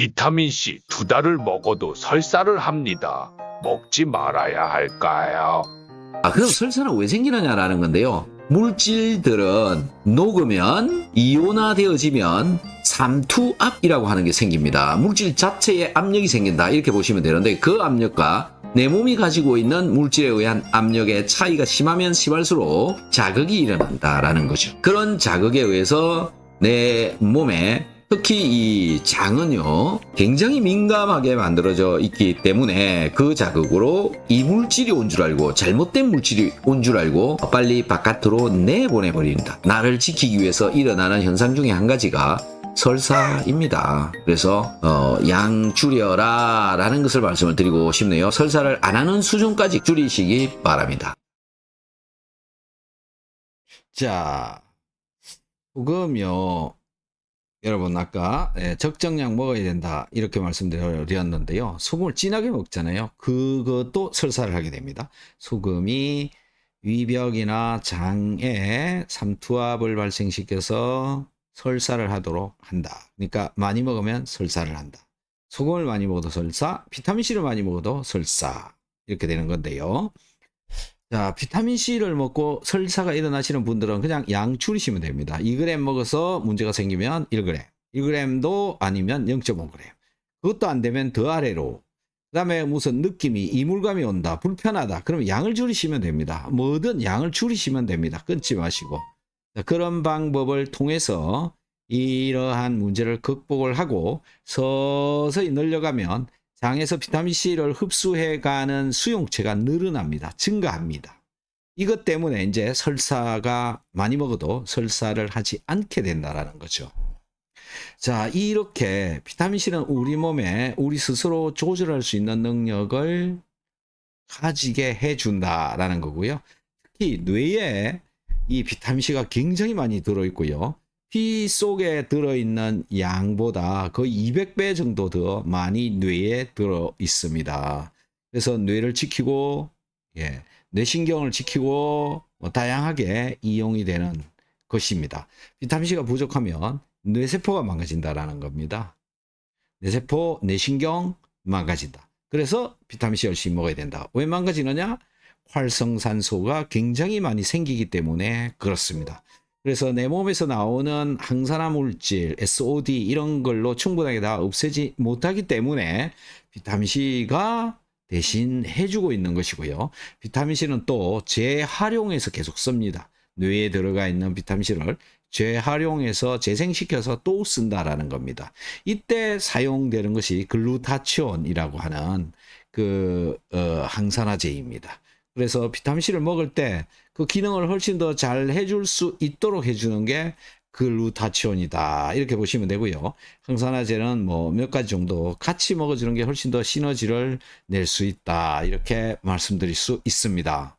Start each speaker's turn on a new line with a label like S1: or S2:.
S1: 비타민C 두 달을 먹어도 설사를 합니다. 먹지 말아야 할까요?
S2: 아, 그럼 설사는 왜 생기느냐라는 건데요. 물질들은 녹으면 이온화되어지면 삼투압이라고 하는 게 생깁니다. 물질 자체에 압력이 생긴다. 이렇게 보시면 되는데 그 압력과 내 몸이 가지고 있는 물질에 의한 압력의 차이가 심하면 심할수록 자극이 일어난다라는 거죠. 그런 자극에 의해서 내 몸에 특히 이 장은요 굉장히 민감하게 만들어져 있기 때문에 그 자극으로 이 물질이 온 줄 알고 잘못된 물질이 온 줄 알고 빨리 바깥으로 내보내 버린다. 나를 지키기 위해서 일어나는 현상 중에 한 가지가 설사입니다. 그래서 어, 양 줄여라 라는 것을 말씀을 드리고 싶네요. 설사를 안 하는 수준까지 줄이시기 바랍니다. 자, 소금요. 여러분 아까 예, 적정량 먹어야 된다 이렇게 말씀드렸는데요. 소금을 진하게 먹잖아요. 그것도 설사를 하게 됩니다. 소금이 위벽이나 장에 삼투압을 발생시켜서 설사를 하도록 한다. 그러니까 많이 먹으면 설사를 한다. 소금을 많이 먹어도 설사, 비타민C를 많이 먹어도 설사 이렇게 되는 건데요. 자, 비타민C를 먹고 설사가 일어나시는 분들은 그냥 양 줄이시면 됩니다. 2g 먹어서 문제가 생기면 1g, 1g도 아니면 0.5g. 그것도 안 되면 더 아래로. 그 다음에 무슨 느낌이 이물감이 온다, 불편하다. 그러면 양을 줄이시면 됩니다. 뭐든 양을 줄이시면 됩니다. 끊지 마시고. 자, 그런 방법을 통해서 이러한 문제를 극복을 하고 서서히 늘려가면 장에서 비타민C를 흡수해가는 수용체가 늘어납니다. 증가합니다. 이것 때문에 이제 설사가 많이 먹어도 설사를 하지 않게 된다라는 거죠. 자, 이렇게 비타민C는 우리 몸에 우리 스스로 조절할 수 있는 능력을 가지게 해준다라는 거고요. 특히 뇌에 이 비타민C가 굉장히 많이 들어있고요. 피 속에 들어있는 양보다 거의 200배 정도 더 많이 뇌에 들어 있습니다. 그래서 뇌를 지키고, 예, 뇌신경을 지키고, 뭐 다양하게 이용이 되는 것입니다. 비타민C가 부족하면 뇌세포가 망가진다라는 겁니다. 뇌세포, 뇌신경 망가진다. 그래서 비타민C 열심히 먹어야 된다. 왜 망가지느냐? 활성산소가 굉장히 많이 생기기 때문에 그렇습니다. 그래서 내 몸에서 나오는 항산화 물질, SOD 이런 걸로 충분하게 다 없애지 못하기 때문에 비타민C가 대신 해주고 있는 것이고요. 비타민C는 또 재활용해서 계속 씁니다. 뇌에 들어가 있는 비타민C를 재활용해서 재생시켜서 또 쓴다라는 겁니다. 이때 사용되는 것이 글루타치온이라고 하는 그 어, 항산화제입니다. 그래서 비타민C를 먹을 때 그 기능을 훨씬 더 잘 해줄 수 있도록 해주는 게 글루타치온이다. 이렇게 보시면 되고요. 항산화제는 뭐 몇 가지 정도 같이 먹어주는 게 훨씬 더 시너지를 낼 수 있다. 이렇게 말씀드릴 수 있습니다.